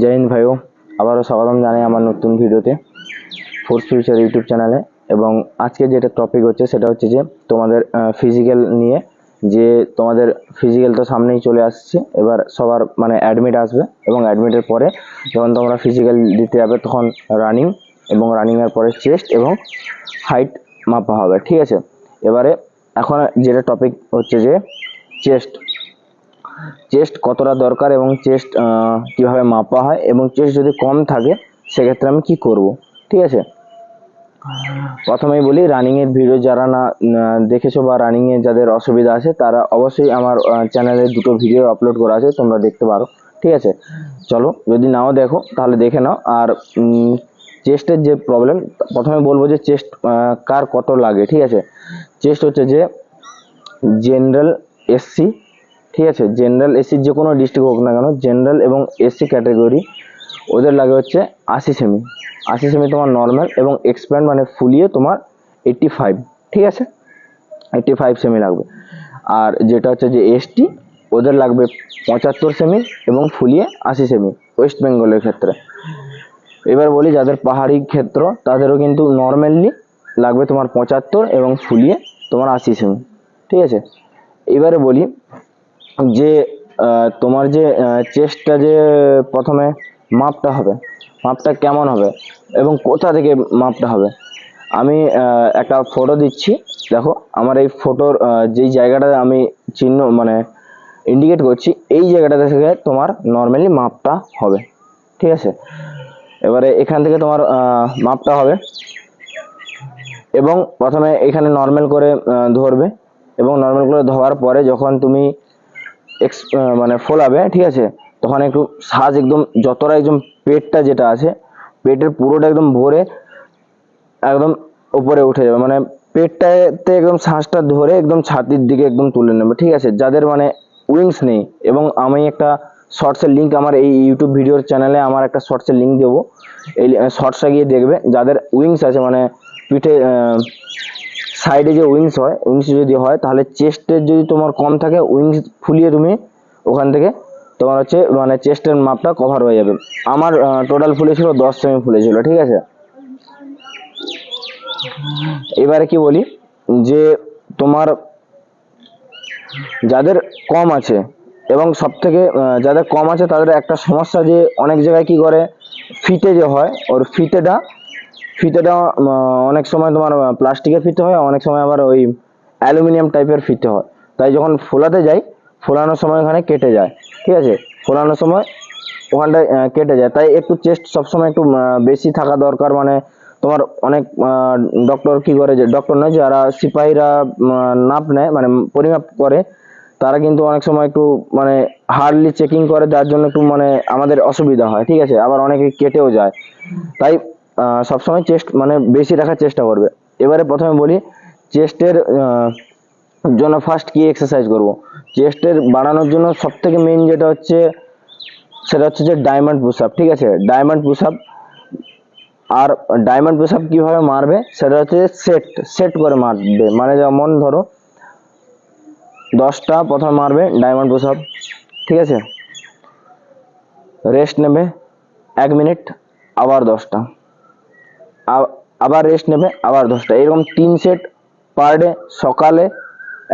জয় হিন্দ ভাইও, আবারও স্বাগতম জানাই আমার নতুন ভিডিওতে ফোর্স ফিউচার ইউটিউব চ্যানেলে। এবং আজকে যেটা টপিক হচ্ছে সেটা হচ্ছে যে তোমাদের ফিজিক্যাল নিয়ে। যে তোমাদের ফিজিক্যাল তো সামনেই চলে আসছে, এবার সবার মানে অ্যাডমিট আসবে। এবং অ্যাডমিটের পরে যখন তোমরা ফিজিক্যাল দিতে যাবে, তখন রানিং এবং রানিংয়ের পরে চেস্ট এবং হাইট মাপা হবে, ঠিক আছে? এবারে এখন যেটা টপিক হচ্ছে যে চেস্ট চেস্ট কতটা দরকার এবং চেস্ট কীভাবে মাপা হয় এবং চেস্ট যদি কম থাকে, সেক্ষেত্রে আমি কি করব? ঠিক আছে? প্রথমেই বলি রানিং এর ভিডিও যারা না দেখেছ বা রানিং এর যাদের অসুবিধা আছে, তারা অবশ্যই আমার চ্যানেলে দুটো ভিডিও আপলোড করা আছে, তোমরা দেখতে পারো। ঠিক আছে? চলো, যদি নাও দেখো, তাহলে দেখে নাও। আর চেস্টের যে প্রবলেম প্রথমে বলব যে চেস্ট কার কত লাগে, ঠিক আছে? চেস্ট হচ্ছে যে জেনারেল এসসি ঠিক আছে জেনারেল এসির যে কোনো ডিস্ট্রিক্ট হোক না কেন জেনারেল এবং এসি ক্যাটাগরি ওদের লাগে হচ্ছে আশি সেমি আশি সেমি তোমার নর্মাল এবং এক্সপ্যান্ড মানে ফুলিয়ে তোমার এইট্টি ফাইভ ঠিক আছে? এইট্টি ফাইভ সেমি লাগবে। আর যেটা হচ্ছে যে এসটি ওদের লাগবে পঁচাত্তর সেমি এবং ফুলিয়ে আশি সেমি ওয়েস্ট বেঙ্গলের ক্ষেত্রে। এবার বলি যাদের পাহাড়ি ক্ষেত্র, তাদেরও কিন্তু নর্মালি লাগবে তোমার পঁচাত্তর এবং ফুলিয়ে তোমার আশি সেমি ঠিক আছে? এবারে বলি যে তোমার যে চেস্টটা যে প্রথমে মাপটা হবে, মাপটা কেমন হবে এবং কোথা থেকে মাপটা হবে, আমি একটা ফটো দিচ্ছি। দেখো, আমার এই ফটোর যেই জায়গাটা আমি চিহ্ন মানে ইন্ডিকেট করছি, এই জায়গাটা থেকে তোমার নর্মালি মাপটা হবে, ঠিক আছে? এবারে এখান থেকে তোমার মাপটা হবে এবং প্রথমে এখানে নর্মাল করে ধরবে এবং নর্মাল করে ধোয়ার পরে যখন তুমি এক্স মানে ফোলাবে, ঠিক আছে? তখন একটু সাজ একদম যতটা একদম পেটটা যেটা আছে, পেটের পুরোটা একদম ভরে একদম উপরে উঠে যাবে। মানে পেটটাতে একদম শ্বাসটা ধরে একদম ছাতির দিকে একদম তুলে নেবে, ঠিক আছে? যাদের মানে উইংস নেই, এবং আমি একটা শর্টসের লিঙ্ক আমার এই ইউটিউব ভিডিওর চ্যানেলে আমার একটা শর্টসের লিঙ্ক দেবো। এই, শর্টসটা গিয়ে দেখবে, যাদের উইংস আছে মানে পিঠে সাইডে যে উইংস হয় উইংস যদি হয়, তাহলে চেস্টের যদি তোমার কম থাকে উইংস ফুলিয়ে তুমি ওখান থেকে তোমার হচ্ছে মানে চেস্টের মাপটা কভার হয়ে যাবে। আমার টোটাল ফুলেছিল দশ সেমি ফুলেছিল, ঠিক আছে? এবারে কি বলি? যে তোমার যাদের কম আছে এবং সব থেকে যাদের কম আছে, তাদের একটা সমস্যা যে অনেক জায়গায় কি করে ফিতে যে হয়, ওর ফিতেটা ফিতেটা অনেক সময় তোমার প্লাস্টিকের ফিতে হয়, অনেক সময় আবার ওই অ্যালুমিনিয়াম টাইপের ফিতে হয়। তাই যখন ফোলাতে যাই, ফোলানোর সময় ওখানে কেটে যায়, ঠিক আছে? ফোলানোর সময় ওখানটায় কেটে যায়। তাই একটু চেস্ট সবসময় একটু বেশি থাকা দরকার। মানে তোমার অনেক ডক্টর কি করে যে ডক্টর নয়, যারা সিপাহীরা নাপ নেয় মানে পরিমাপ করে, তারা কিন্তু অনেক সময় একটু মানে হার্ডলি চেকিং করে, যার জন্য একটু মানে আমাদের অসুবিধা হয়, ঠিক আছে? আবার অনেকে কেটেও যায়। তাই সবসময় চেস্ট মানে বেশি রাখার চেষ্টা করবে। এবারে প্রথমে বলি চেস্টের জন্য ফার্স্ট কি এক্সারসাইজ করব? চেস্টের বাড়ানোর জন্য সব থেকে মেন যেটা হচ্ছে, সেটা হচ্ছে যে ডায়মন্ড পুশ আপ ঠিক আছে? ডায়মন্ড পুশ আপ আর ডায়মন্ড পুশ আপ কীভাবে মারবে? সেটা হচ্ছে সেট সেট করে মারবে। মানে যেমন ধরো, দশটা প্রথমে মারবে ডায়মন্ড পুশ আপ ঠিক আছে? রেস্ট নেবে এক মিনিট আবার দশটা। আবার রেস্ট নেবে, আবার দশটা। এরকম তিন সেট পার ডে সকালে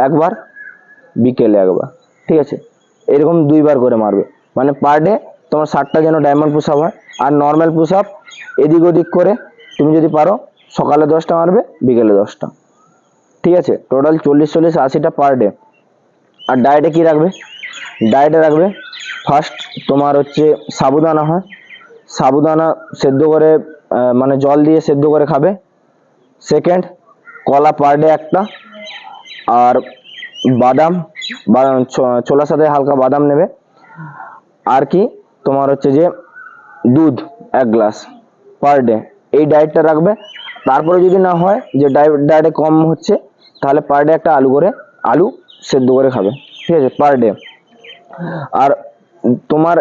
একবার, বিকেলে একবার। ঠিক আছে? এরকম দুইবার করে মারবে। মানে পার ডে তোমার ষাটটা যেন ডায়মন্ড আপ হয়, আর নর্মাল পুশ আপ এদিক ওদিক করে তুমি যদি পারো, সকালে দশটা মারবে, বিকেলে দশটা। ঠিক আছে? টোটাল চল্লিশ চল্লিশ, আশিটা পার ডে আর ডায়েটে কি রাখবে? ডায়েটে রাখবে ফার্স্ট তোমার হচ্ছে সাবুদানা হয়। সাবুদানা সেদ্ধ করে মানে জল দিয়ে সেদ্ধ করে খাবে। সেকেন্ড কলা পার ডে একটা। আর বাদাম ছোলার সাথে হালকা বাদাম নেবে। আর কি, তোমার হচ্ছে যে দুধ এক গ্লাস পার ডে এই ডায়েটটা রাখবে। তারপরে যদি না হয়, যে ডায়েটে কম হচ্ছে, তাহলে পার ডে একটা আলু করে, আলু সেদ্ধ করে খাবে। ঠিক আছে পার ডে আর তোমার,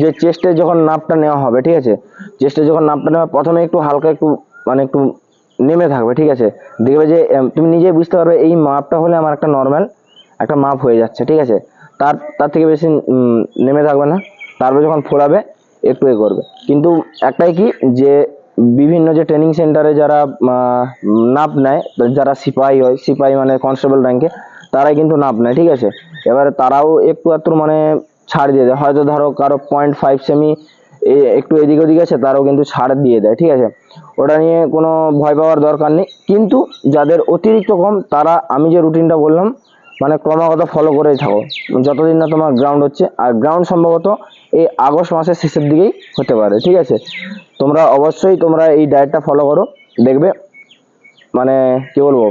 যে চেস্টে যখন নাপটা নেওয়া হবে, ঠিক আছে? চেস্টে যখন নাপটা নেওয়া প্রথমে একটু হালকা একটু মানে একটু নেমে থাকবে, ঠিক আছে? দেখবে যে তুমি নিজেই বুঝতে পারবে, এই মাপটা হলে আমার একটা নর্মাল একটা মাপ হয়ে যাচ্ছে, ঠিক আছে? তার তার থেকে বেশি নেমে থাকবে না। তারপর যখন ফোলাবে, একটু এ করবে। কিন্তু একটাই কি, যে বিভিন্ন যে ট্রেনিং সেন্টারে যারা নাপ নেয়, যারা সিপাহী হয় সিপাহী মানে কনস্টেবল র্যাঙ্কে তারাই কিন্তু নাপ নেয়, ঠিক আছে? এবারে তারাও একটু একটু মানে ছাড় দিয়ে দেয়। হয়তো ধরো কারও পয়েন্ট ফাইভ সেমি একটু এদিক ওদিক আছে, তারাও কিন্তু ছাড় দিয়ে দেয়, ঠিক আছে? ওটা নিয়ে কোনো ভয় পাওয়ার দরকার নেই। কিন্তু যাদের অতিরিক্ত কম, তারা, আমি যে রুটিনটা বললাম মানে ক্রমাগত ফলো করেই থাকো। যতদিন না তোমার গ্রাউন্ড হচ্ছে, আর গ্রাউন্ড সম্ভবত এই আগস্ট মাসের শেষের দিকেই হতে পারে, ঠিক আছে? তোমরা অবশ্যই তোমরা এই ডায়েটটা ফলো করো, দেখবে মানে কি বলব,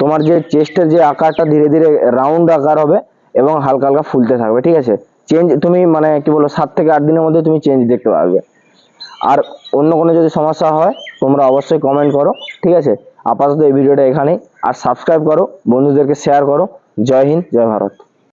তোমার যে চেস্টের যে আকারটা ধীরে ধীরে রাউন্ড আকার হবে, এবং হালকা হালকা ফুলতে থাকবে, ঠিক আছে? চেঞ্জ তুমি মানে কি বলব, সাত থেকে আট দিনের মধ্যে তুমি চেঞ্জ দেখতে পাবে আর অন্য কোনো যদি সমস্যা হয়, তোমরা অবশ্যই কমেন্ট করো, ঠিক আছে? আপাতত এই ভিডিওটা এখানেই। আর সাবস্ক্রাইব করো, বন্ধুদেরকে শেয়ার করো। জয় হিন্দ, জয় ভারত।